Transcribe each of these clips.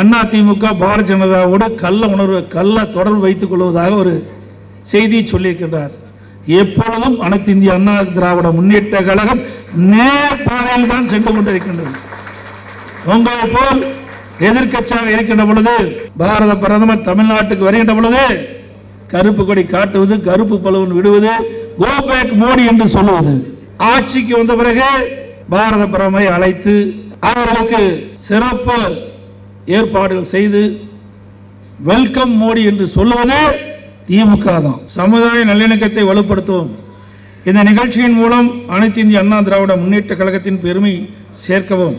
அண்ணா திமுக பாரதிய ஜனதாவோடு கள்ள உணர்வு கள்ள தொடர்பு வைத்துக் கொள்வதாக ஒரு செய்தியை சொல்லியிருக்கின்றார். எப்பொழுதும் அனைத்து இந்திய அண்ணா திராவிட முன்னேற்ற கழகம் நேர் பாதையில் தான் சென்று கொண்டிருக்கின்றது. உங்களை போல் எதிர்கட்சியாக இருக்கின்ற பொழுது பாரத பிரதமர் தமிழ்நாட்டுக்கு வருகின்ற பொழுது கருப்பு கொடி காட்டுவது கருப்பு பலவன் விடுவது கோபேக் மோடி என்று சொல்லுவது. ஆட்சிக்கு வந்த பிறகு பாரத பிரதமரை அழைத்து அவர்களுக்கு சிறப்பு ஏற்பாடுகள் செய்து வெல்கம் மோடி என்று சொல்லுவதே திமுக தான். சமுதாய நல்லிணக்கத்தை வலுப்படுத்துவோம். இந்த நிகழ்ச்சியின் மூலம் அனைத்து இந்திய அண்ணா திராவிட முன்னேற்ற கழகத்தின் பெருமை சேர்க்கவும்.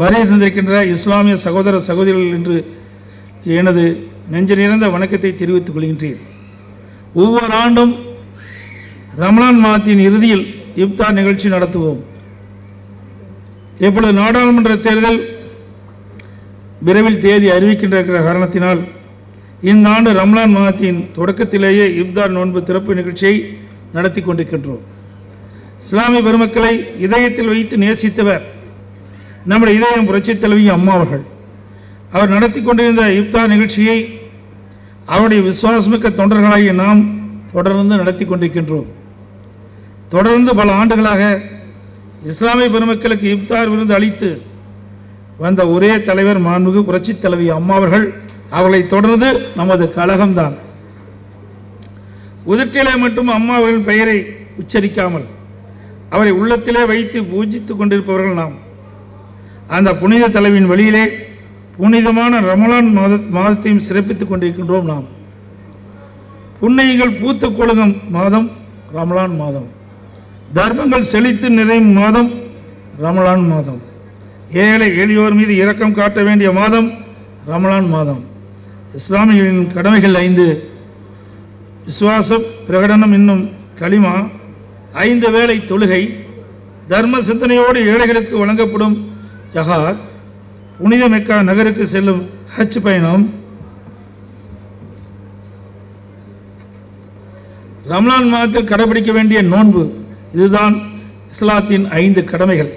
வரை தந்திருக்கின்ற இஸ்லாமிய சகோதர சகோதரிகள் என்று எனது நெஞ்ச நிறைந்த வணக்கத்தை தெரிவித்துக் கொள்கின்றேன். ஒவ்வொரு ஆண்டும் ரமலான் மாதத்தின் இறுதியில் இப்தார் நிகழ்ச்சி நடத்துவோம். இப்பொழுது நாடாளுமன்ற தேர்தல் விரைவில் தேதி அறிவிக்கின்ற காரணத்தினால் இந்த ஆண்டு ரம்லான் மாதத்தின் தொடக்கத்திலேயே இப்தார் நோன்பு திறப்பு நிகழ்ச்சியை நடத்தி கொண்டிருக்கின்றோம். இஸ்லாமிய பெருமக்களை இதயத்தில் வைத்து நேசித்தவர் நம்முடைய இதயம் புரட்சித் தலைவி அம்மா அவர்கள். அவர் நடத்தி கொண்டிருந்த இப்தார் நிகழ்ச்சியை அவருடைய விசுவாசமிக்க தொண்டர்களாகிய நாம் தொடர்ந்து நடத்தி கொண்டிருக்கின்றோம். தொடர்ந்து பல ஆண்டுகளாக இஸ்லாமிய பெருமக்களுக்கு இப்தார் விருது அளித்து வந்த ஒரே தலைவர் மாண்புகு புரட்சி தலைவி அம்மா அவர்கள். அவர்களை தொடர்ந்து நமது கழகம்தான். உதட்டிலே மட்டும் அம்மா அவர்களின் பெயரை உச்சரிக்காமல் அவரை உள்ளத்திலே வைத்து பூஜித்துக் கொண்டிருப்பவர்கள் நாம். அந்த புனித தலைவின் வழியிலே புனிதமான ரமலான் மாத மாதத்தையும் சிறப்பித்துக் கொண்டிருக்கின்றோம் நாம். புன்னைகள் பூத்து கொழுகும் மாதம் ரமலான் மாதம். தர்மங்கள் செழித்து நிறையும் மாதம் ரமலான் மாதம். ஏழை எளியோர் மீது இரக்கம் காட்ட வேண்டிய மாதம் ரமலான் மாதம். இஸ்லாமியர்களின் கடமைகள் ஐந்து. விசுவாசம் பிரகடனம் என்னும் களிமா ஐந்து வேளை தொழுகை தர்ம சிந்தனையோடு ஏழைகளுக்கு வழங்கப்படும் ஜகாத் புனித மெக்கா நகருக்கு செல்லும் ஹஜ் பயணம். ரம்லான் மாதத்தில் கடைபிடிக்க வேண்டிய நோன்பு இதுதான் இஸ்லாத்தின் ஐந்து கடமைகள்.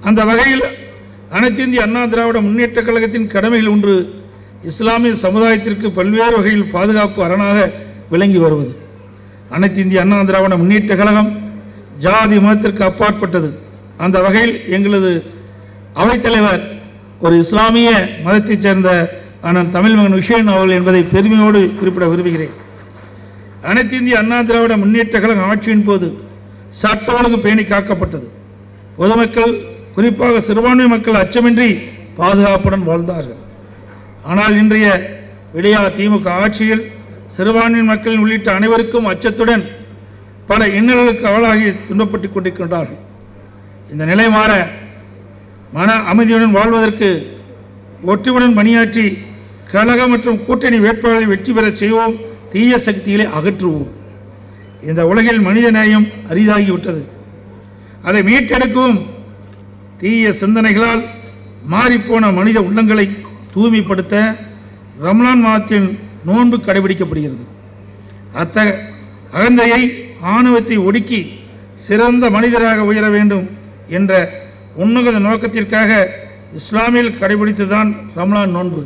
அந்த வகையில் அனைத்து இந்திய அண்ணா திராவிட முன்னேற்ற கழகத்தின் கடமைகள் ஒன்று இஸ்லாமிய சமுதாயத்திற்கு பல்வேறு வகையில் பாதுகாப்பு அரணாக விளங்கி வருவது. அனைத்து இந்திய அண்ணா திராவிட முன்னேற்ற கழகம் ஜாதி மதத்திற்கு அப்பாற்பட்டது. அந்த வகையில் எங்களது அவைத்தலைவர் ஒரு இஸ்லாமிய மதத்தைச் சேர்ந்த அண்ணன் தமிழ்மகன் விஷயன் அவர்கள் என்பதை பெருமையோடு குறிப்பிட விரும்புகிறேன். அனைத்து இந்திய அண்ணா திராவிட முன்னேற்ற கழகம் ஆட்சியின் போது சட்ட ஒழுங்கு பேணி காக்கப்பட்டது. பொதுமக்கள் குறிப்பாக சிறுபான்மை மக்கள் அச்சமின்றி பாதுகாப்புடன் வாழ்ந்தார்கள். ஆனால் இன்றைய விடியா திமுக ஆட்சியில் சிறுபான்மை மக்கள் உள்ளிட்ட அனைவருக்கும் அச்சத்துடன் பல இன்னல்களுக்கு அவளாகி துன்பப்பட்டுக் கொண்டிருக்கின்றார்கள். இந்த நிலை மாற மன அமைதியுடன் வாழ்வதற்கு ஒற்றுமையுடன் பணியாற்றி கழக மற்றும் கூட்டணி வேட்பாளரை வெற்றி பெறச் செய்வோம். தீய சக்திகளை அகற்றுவோம். இந்த உலகில் மனித நேயம் அரிதாகிவிட்டது. அதை மீட்டெடுக்கவும் தீய சிந்தனைகளால் மாறிப்போன மனித உள்ளங்களை தூய்மைப்படுத்த ரம்லான் மாதத்தின் நோன்பு கடைபிடிக்கப்படுகிறது. அத்தக அகந்தையை ஆணவத்தை ஒடுக்கி சிறந்த மனிதராக உயர வேண்டும் என்ற உன்னத நோக்கத்திற்காக இஸ்லாமில் கடைபிடித்துதான் ரம்லான் நோன்பு.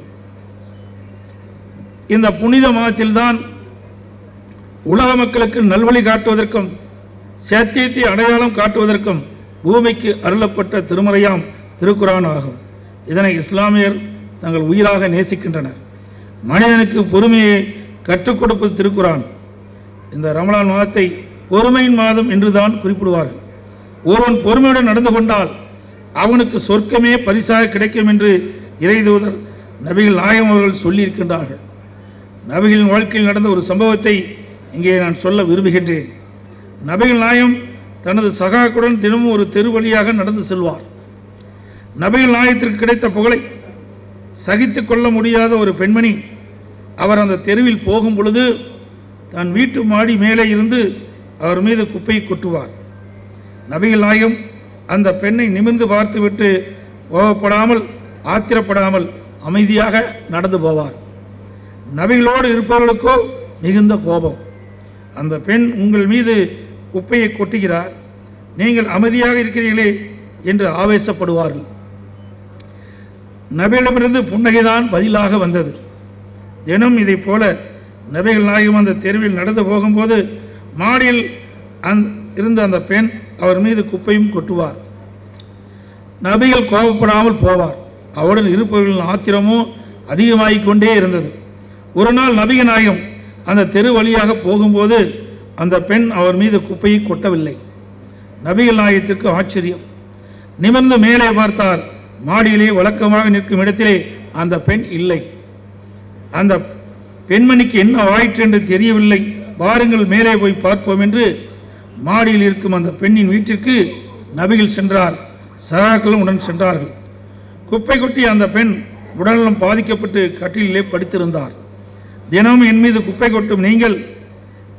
இந்த புனித மாதத்தில்தான் உலக மக்களுக்கு நல்வழி காட்டுவதற்கும் சத்தியத்தை அடையாளம் காட்டுவதற்கும் பூமிக்கு அருளப்பட்ட திருமறையாம் திருக்குரான் ஆகும் இதனை இஸ்லாமியர் தங்கள் உயிராக நேசிக்கின்றனர். மனிதனுக்கு பொறுமையை கற்றுக் கொடுப்பது திருக்குரான் இந்த ரமலான் மாதத்தை பொறுமையின் மாதம் என்றுதான் குறிப்பிடுவார்கள் ஒருவன் பொறுமையுடன் நடந்து கொண்டால் அவனுக்கு சொர்க்கமே பரிசாக கிடைக்கும் என்று இறைதூதர் நபிகள் நாயகம் அவர்கள் சொல்லியிருக்கின்றார்கள். நபிகளின் வாழ்க்கையில் நடந்த ஒரு சம்பவத்தை இங்கே நான் சொல்ல விரும்புகின்றேன். நபிகள் நாயம் தனது சகாக்குடன் தினமும் ஒரு தெரு வழியாக நடந்து செல்வார். நபிகள் நாயத்திற்கு கிடைத்த புகழை சகித்து கொள்ள முடியாத ஒரு பெண்மணி அவர் அந்த தெருவில் போகும் பொழுது தன் வீட்டு மாடி மேலே இருந்து அவர் மீது குப்பையை கொட்டுவார். நபிகள் நாயகம் அந்த பெண்ணை நிமிர்ந்து பார்த்துவிட்டு கோபப்படாமல் ஆத்திரப்படாமல் அமைதியாக நடந்து போவார். நபிகளோடு இருப்பவர்களுக்கோ மிகுந்த கோபம். அந்த பெண் உங்கள் மீது குப்பையை கொட்டுகிறார். நீங்கள் அமைதியாக இருக்கிறீர்களே என்று ஆவேசப்படுவார்கள். நபியிடமிருந்து புன்னகைதான் பதிலாக வந்தது. தினம் இதைப் போல நபிகள் நாயகம் அந்த தெருவில் நடந்து போகும்போது மாடியில் அந் இருந்த அந்த பெண் அவர் மீது குப்பையும் கொட்டுவார். நபிகள் கோபப்படாமல் போவார். அவருடன் இருப்பவர்களின் ஆத்திரமும் அதிகமாகிக் கொண்டே இருந்தது. ஒரு நாள் நபிக நாயகம் அந்த தெரு வழியாக போகும்போது அந்த பெண் அவர் மீது குப்பையை கொட்டவில்லை. நபிகள் நாயத்திற்கு ஆச்சரியம். நிமிர்ந்து மேலே பார்த்தார் மாடியிலே வழக்கமாக நிற்கும் இடத்திலே அந்த பெண் இல்லை. அந்த பெண்மணிக்கு என்ன ஆயிற்று என்று தெரியவில்லை. பாருங்கள் மேலே போய் பார்ப்போம் என்று மாடியில் இருக்கும் அந்த பெண்ணின் வீட்டிற்கு நபிகள் சென்றார். சகாக்களும் உடன் சென்றார்கள். குப்பை கொட்டி அந்த பெண் உடல்நலம் பாதிக்கப்பட்டு கட்டிலே படித்திருந்தார். தினமும் என் மீது குப்பை கொட்டும் நீங்கள்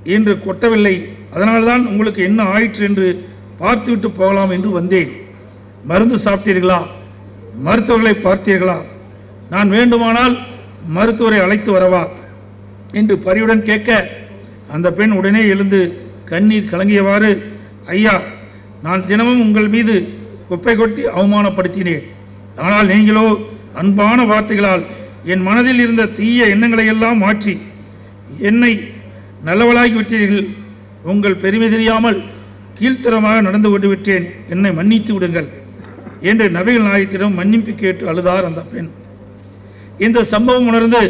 இன்று கொட்டவில்லை. அதனால்தான் உங்களுக்கு என்ன ஆயிற்று என்று பார்த்துவிட்டு போகலாம் என்று வந்தேன். மருந்து சாப்பிட்டீர்களா? மருத்துவர்களை பார்த்தீர்களா? நான் வேண்டுமானால் மருத்துவரை அழைத்து வரவா? என்று பரிவுடன் கேட்க அந்த பெண் உடனே எழுந்து கண்ணீர் கலங்கியவாறு ஐயா நான் தினமும் உங்கள் மீது குப்பை கொட்டி அவமானப்படுத்தினேன். ஆனால் நீங்களோ அன்பான வார்த்தைகளால் என் மனதில் இருந்த தீய எண்ணங்களை எல்லாம் மாற்றி என்னை நல்லவளாகி விட்டீர்கள். உங்கள் பெருமை தெரியாமல் கீழ்த்தரமாக நடந்து கொண்டு விட்டேன். என்னை மன்னித்து விடுங்கள். என்று நபிகள் நாயகத்திடம் மன்னிப்பு கேட்டு அழுதார் அந்த பெண். இந்த சம்பவம் உணர்ந்து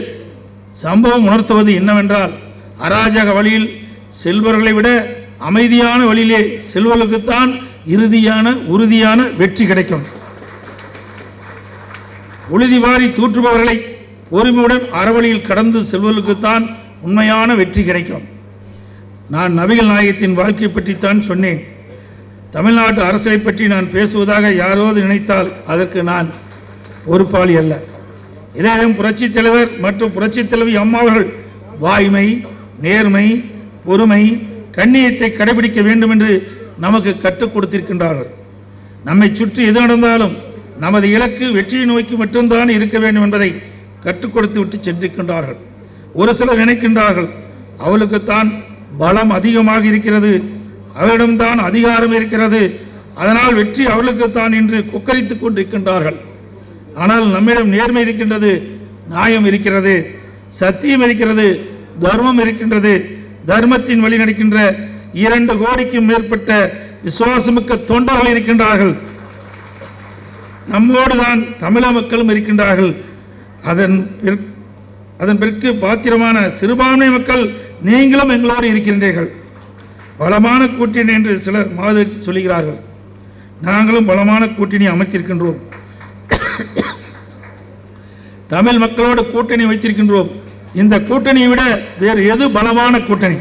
சம்பவம் உணர்த்துவது என்னவென்றால் அராஜக வழியில் செல்வர்களை விட அமைதியான வழியிலே செல்வர்களுக்குத்தான் இறுதியான உறுதியான வெற்றி கிடைக்கும். உழுதி வாரி தூற்றுபவர்களை பொறுமையுடன் அறவழியில் கடந்து செல்வர்களுக்குத்தான் உண்மையான வெற்றி கிடைக்கும். நான் நபிகள் நாயகத்தின் வாழ்க்கை பற்றித்தான் சொன்னேன். தமிழ்நாட்டு அரசை பற்றி நான் பேசுவதாக யாரோது நினைத்தால் அதற்கு நான் பொறுப்பாளி அல்ல. இதையும் புரட்சித் தலைவர் மற்றும் புரட்சித் தலைவி அம்மா அவர்கள் வாய்மை நேர்மை பொறுமை கண்ணியத்தை கடைபிடிக்க வேண்டும் என்று நமக்கு கற்றுக் கொடுத்திருக்கின்றார்கள். நம்மை சுற்றி எது நடந்தாலும் நமது இலக்கு வெற்றியை நோக்கி மட்டும்தான் இருக்க வேண்டும் என்பதை கற்றுக் கொடுத்து விட்டு சென்றிருக்கின்றார்கள். ஒரு சிலர் நினைக்கின்றார்கள் அவளுக்குத்தான் பலம் அதிகமாக இருக்கிறது அவளிடம்தான் அதிகாரம் இருக்கிறது அதனால் வெற்றி அவளுக்குத்தான் என்று கொக்கரித்துக் கொண்டிருக்கின்றார்கள். ஆனால் நம்மிடம் நேர்மை இருக்கின்றது நியாயம் இருக்கிறது சத்தியம் இருக்கிறது தர்மம் இருக்கின்றது தர்மத்தின் வழி நடக்கின்ற இரண்டு கோடிக்கும் மேற்பட்ட விசுவாசமிக்க தொண்டர்கள் இருக்கின்றார்கள். நம்மோடு தான் தமிழக மக்களும் இருக்கின்றார்கள். அதன் பிற்- அதன் பிறகு பாத்திரமான சிறுபான்மை மக்கள் நீங்களும் எங்களோடு இருக்கின்றீர்கள். பலமான கூட்டணி என்று சிலர் மாதிரி சொல்கிறார்கள் நாங்களும் பலமான கூட்டணி அமைத்திருக்கின்றோம். தமிழ் மக்களோடு கூட்டணி வைத்திருக்கின்றோம். இந்த கூட்டணியை விட வேறு எது பலமான கூட்டணி?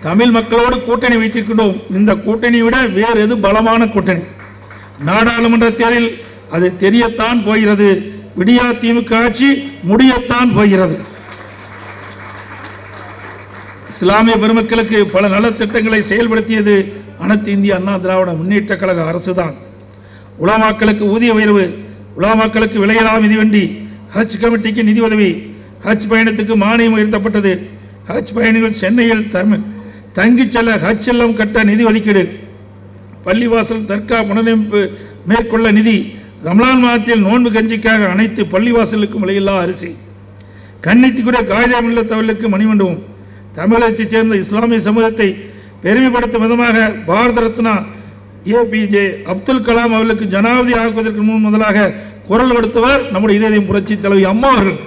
தமிழ் மக்களோடு கூட்டணி வைத்திருக்கின்றோம். இந்த கூட்டணியை விட வேறு எது பலமான கூட்டணி? நாடாளுமன்ற தேர்தலில் அது தெரியத்தான் போகிறது. விடியா திமுக ஆட்சி முடியத்தான் போகிறது. இஸ்லாமிய பெருமக்களுக்கு பல நலத்திட்டங்களை செயல்படுத்தியது அனைத்து இந்திய அண்ணா திராவிட முன்னேற்ற கழக அரசுதான். உலமாக்களுக்கு ஊதிய உயர்வு உலமாக்களுக்கு விலையில்லா மிதிவண்டி ஹஜ் கமிட்டிக்கு நிதி உதவி ஹஜ் பயணத்துக்கு மானியம் உயர்த்தப்பட்டது. ஹஜ் பயணிகள் சென்னையில் தமிழ் தங்கிச் செல்ல ஹஜ் செல்லம் கட்ட நிதி ஒதுக்கீடு பள்ளிவாசல் தர்கா புனரமைப்பு மேற்கொள்ள நிதி ரம்லான் மாதத்தில் நோன்பு கஞ்சிக்காக அனைத்து பள்ளிவாசலுக்கும் விலையில்லா அரிசி. கன்னித்திக்குரிய காகிதம் இல்லத்தவர்களுக்கு மணிமண்டபம். தமிழகத்தைச் சேர்ந்த இஸ்லாமிய சமூகத்தை பெருமைப்படுத்தும் விதமாக பாரத ரத்னா ஏபிஜே அப்துல் கலாம் அவர்களுக்கு ஜனாதிபதி ஆக்குவதற்கு முன் முதலாக குரல் கொடுத்தவர் நம்முடைய இதயம் புரட்சி தலைவி அம்மா அவர்கள்.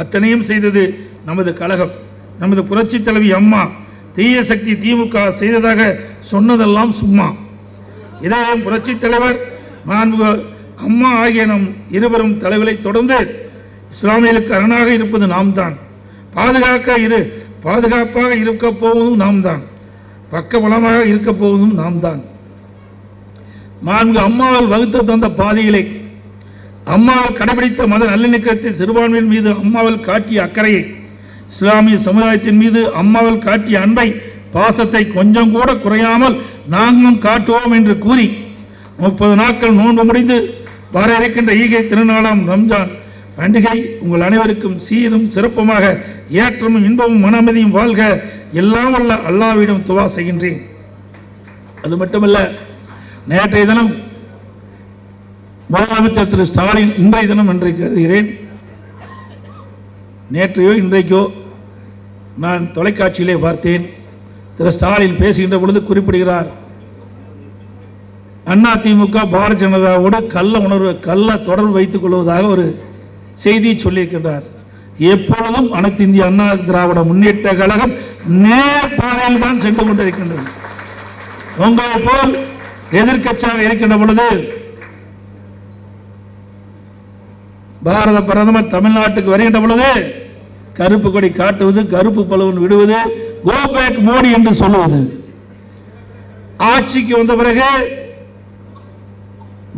அத்தனையும் செய்தது நமது கழகம் நமது புரட்சி தலைவி அம்மா. தீய சக்தி திமுக செய்ததாக சொன்னதெல்லாம் சும்மா. இதயம் புரட்சி தலைவர் மாண்புக அம்மா ஆகிய நம் இருவரும் தலைவரை தொடர்ந்து இஸ்லாமியர்களுக்கு அரணாக இருப்பது நாம் தான் பாதுகாக்க இரு பாதுகாப்பாக இருக்க போவதும் நாம் தான் பக்கபலமாக இருக்க போவதும் நாம் தான் மாண்பு அம்மாவால் வகுத்து தந்த பாதைகளை அம்மாவால் கடைபிடித்த மத நல்லிணக்கத்தை சிறுபான்மையின் மீது அம்மாவால் காட்டிய அக்கறையை இஸ்லாமிய சமுதாயத்தின் மீது அம்மாவால் காட்டிய அன்பை பாசத்தை கொஞ்சம் கூட குறையாமல் நாங்களும் காட்டுவோம் என்று கூறி முப்பது நாட்கள் நோன்பு முடிந்து வர இருக்கின்ற ஈகை திருநாளாம் ரம்ஜான் பண்டிகை உங்கள் அனைவருக்கும் சீரும் சிறப்புமாக ஏற்றமும் இன்பமும் மனமதியும் வாழ்க. எல்லாம் வல்ல அல்லாவிடம் துவா செய்கின்றேன். அது மட்டுமல்ல நேற்றைய தினம் முதலமைச்சர் திரு ஸ்டாலின் இன்றைய தினம் என்று கருதுகிறேன். நேற்றையோ இன்றைக்கோ நான் தொலைக்காட்சியிலே பார்த்தேன். திரு ஸ்டாலின் பேசுகின்ற பொழுது குறிப்பிடுகிறார் அண்ணா திமுக பாரதிய ஜனதாவோடு கள்ள உணர்வு கள்ள தொடர்பு வைத்துக் கொள்வதாக ஒரு செய்தியை சொல்லியிருக்கின்றார். எப்பொழுதும் அனைத்து இந்திய அண்ணா திராவிட முன்னேற்ற கழகம் நேர் பாதையில் தான் சென்று கொண்டிருக்கின்றது. உங்களை போல் எதிர்க்கட்சியாக இருக்கின்ற பொழுது பாரத பிரதமர் தமிழ்நாட்டுக்கு வருகின்ற பொழுது கருப்பு கொடி காட்டுவது கருப்பு பலவன் விடுவது கோபேக் மோடி என்று சொல்லுவது. ஆட்சிக்கு வந்த பிறகு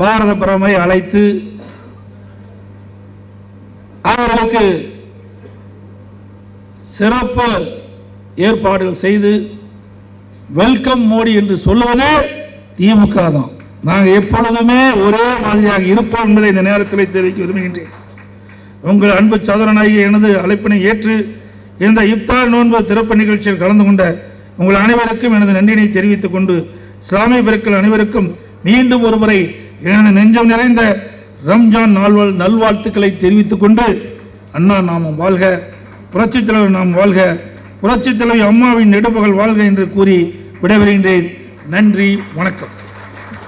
பாரத பிரமை அழைத்து அவர்களுக்கு சிறப்பு ஏற்பாடுகள் செய்து வெல்கம் மோடி என்று சொல்லுவதே திமுக தான். நாங்கள் எப்பொழுதுமே ஒரே மாதிரியாக இருப்போம் என்பதை இந்த நேரத்தில் தெரிவிக்க விரும்புகின்றேன். உங்கள் அன்பு சதுரனாகிய எனது அழைப்பினை ஏற்று இந்த இப்தார் நோன்பு திறப்பு நிகழ்ச்சியில் கலந்து கொண்ட உங்கள் அனைவருக்கும் எனது நன்றினை தெரிவித்துக் கொண்டு இஸ்லாமிய பெருக்கள் அனைவருக்கும் மீண்டும் ஒருமுறை எனது நெஞ்சம் நிறைந்த ரம்ஜான் நாள்வாழ் நல்வாழ்த்துக்களை தெரிவித்துக் கொண்டு அண்ணா நாமம் வாழ்க புரட்சித் தலைவர் நாம் வாழ்க புரட்சித் தலைவி அம்மாவின் நெடுபகல் வாழ்க என்று கூறி விடைபெறுகின்றேன். நன்றி வணக்கம்.